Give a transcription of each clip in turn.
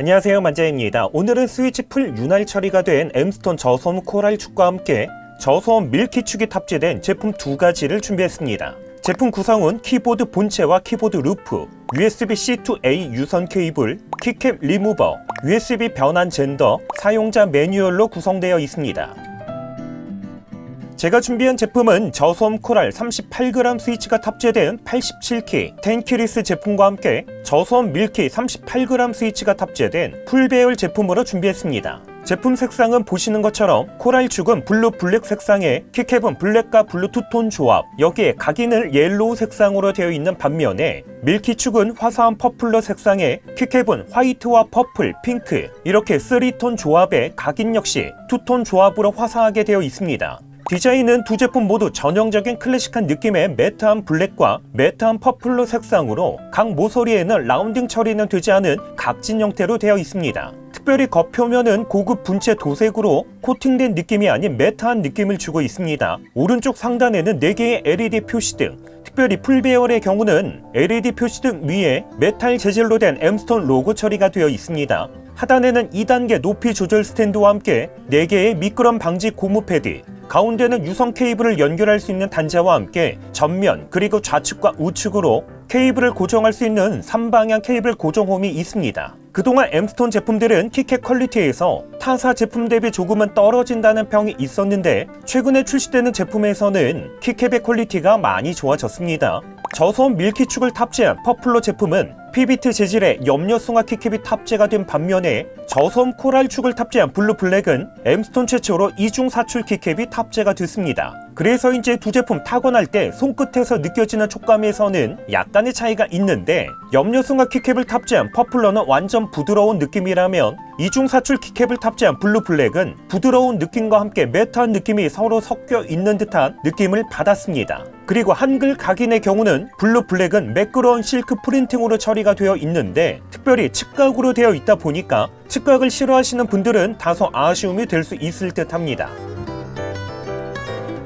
안녕하세요 만자입니다. 오늘은 스위치 풀 윤활 처리가 된 엠스톤 저소음 코랄 축과 함께 저소음 밀키축이 탑재된 제품 두 가지를 준비했습니다. 제품 구성은 키보드 본체와 키보드 루프, USB-C to A 유선 케이블, 키캡 리무버, USB 변환 젠더, 사용자 매뉴얼로 구성되어 있습니다. 제가 준비한 제품은 저소음 코랄 38g 스위치가 탑재된 87키 10키리스 제품과 함께 저소음 밀키 38g 스위치가 탑재된 풀배열 제품으로 준비했습니다. 제품 색상은 보시는 것처럼 코랄 축은 블루 블랙 색상에 키캡은 블랙과 블루 투톤 조합 여기에 각인을 옐로우 색상으로 되어 있는 반면에 밀키 축은 화사한 퍼플러 색상에 키캡은 화이트와 퍼플, 핑크 이렇게 3톤 조합에 각인 역시 투톤 조합으로 화사하게 되어 있습니다. 디자인은 두 제품 모두 전형적인 클래식한 느낌의 매트한 블랙과 매트한 퍼플로 색상으로 각 모서리에는 라운딩 처리는 되지 않은 각진 형태로 되어 있습니다. 특별히 겉표면은 고급 분체 도색으로 코팅된 느낌이 아닌 매트한 느낌을 주고 있습니다. 오른쪽 상단에는 4개의 LED 표시등, 특별히 풀배열의 경우는 LED 표시등 위에 메탈 재질로 된 엠스톤 로고 처리가 되어 있습니다. 하단에는 2단계 높이 조절 스탠드와 함께 4개의 미끄럼 방지 고무 패드, 가운데는 유선 케이블을 연결할 수 있는 단자와 함께 전면 그리고 좌측과 우측으로 케이블을 고정할 수 있는 3방향 케이블 고정홈이 있습니다. 그동안 엠스톤 제품들은 키캡 퀄리티에서 타사 제품 대비 조금은 떨어진다는 평이 있었는데 최근에 출시되는 제품에서는 키캡의 퀄리티가 많이 좋아졌습니다. 저소음 밀키축을 탑재한 퍼플러 제품은 PBT 재질의 염료 승화 키캡이 탑재가 된 반면에 저소음 코랄축을 탑재한 블루 블랙은 엠스톤 최초로 이중 사출 키캡이 탑재가 됐습니다. 그래서 이제 두 제품 타건할 때 손끝에서 느껴지는 촉감에서는 약간의 차이가 있는데 염료 승화 키캡을 탑재한 퍼플러는 완전 부드러운 느낌이라면 이중 사출 키캡을 탑재한 블루 블랙은 부드러운 느낌과 함께 매트한 느낌이 서로 섞여 있는 듯한 느낌을 받았습니다. 그리고 한글 각인의 경우는 블루 블랙은 매끄러운 실크 프린팅으로 처리가 되어 있는데 특별히 측각으로 되어 있다 보니까 측각을 싫어하시는 분들은 다소 아쉬움이 될 수 있을 듯 합니다.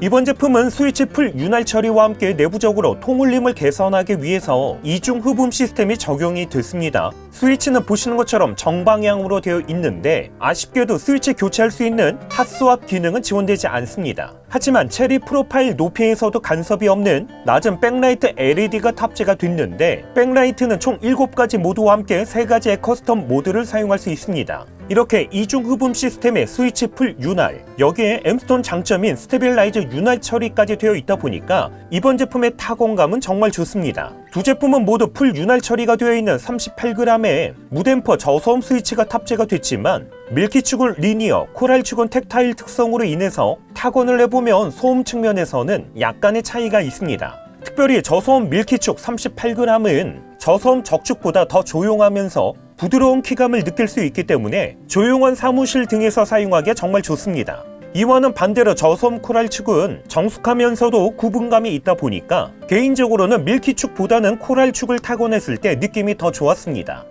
이번 제품은 스위치 풀 윤활 처리와 함께 내부적으로 통울림을 개선하기 위해서 이중 흡음 시스템이 적용이 됐습니다. 스위치는 보시는 것처럼 정방향으로 되어 있는데 아쉽게도 스위치 교체할 수 있는 핫스왑 기능은 지원되지 않습니다. 하지만 체리 프로파일 높이에서도 간섭이 없는 낮은 백라이트 LED가 탑재가 됐는데 백라이트는 총 7가지 모드와 함께 3가지의 커스텀 모드를 사용할 수 있습니다. 이렇게 이중 흡음 시스템의 스위치 풀 윤활 여기에 엠스톤 장점인 스테빌라이저 윤활 처리까지 되어 있다 보니까 이번 제품의 타공감은 정말 좋습니다. 두 제품은 모두 풀 윤활 처리가 되어 있는 38g의 무댐퍼 저소음 스위치가 탑재가 됐지만 밀키축은 리니어, 코랄축은 텍타일 특성으로 인해서 타건을 해보면 소음 측면에서는 약간의 차이가 있습니다. 특별히 저소음 밀키축 38g은 저소음 적축보다 더 조용하면서 부드러운 키감을 느낄 수 있기 때문에 조용한 사무실 등에서 사용하기에 정말 좋습니다. 이와는 반대로 저소음 코랄 축은 정숙하면서도 구분감이 있다 보니까 개인적으로는 밀키 축보다는 코랄 축을 타건했을 때 느낌이 더 좋았습니다.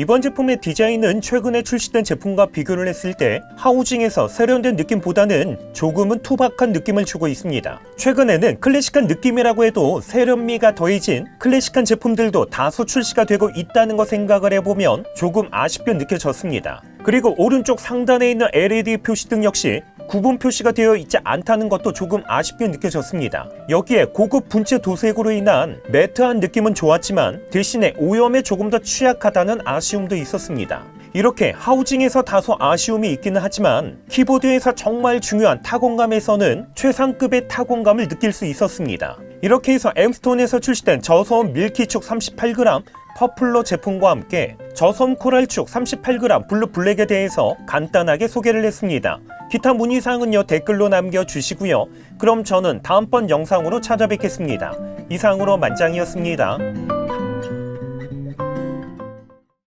이번 제품의 디자인은 최근에 출시된 제품과 비교를 했을 때 하우징에서 세련된 느낌보다는 조금은 투박한 느낌을 주고 있습니다. 최근에는 클래식한 느낌이라고 해도 세련미가 더해진 클래식한 제품들도 다소 출시가 되고 있다는 거 생각을 해보면 조금 아쉽게 느껴졌습니다. 그리고 오른쪽 상단에 있는 LED 표시등 역시 구분 표시가 되어 있지 않다는 것도 조금 아쉽게 느껴졌습니다. 여기에 고급 분체 도색으로 인한 매트한 느낌은 좋았지만 대신에 오염에 조금 더 취약하다는 아쉬움도 있었습니다. 이렇게 하우징에서 다소 아쉬움이 있기는 하지만 키보드에서 정말 중요한 타공감에서는 최상급의 타공감을 느낄 수 있었습니다. 이렇게 해서 엠스톤에서 출시된 저소음 밀키축 38g 퍼플러 제품과 함께 저섬 코랄축 38g 블루 블랙에 대해서 간단하게 소개를 했습니다. 기타 문의사항은요 댓글로 남겨주시고요. 그럼 저는 다음번 영상으로 찾아뵙겠습니다. 이상으로 만장이었습니다.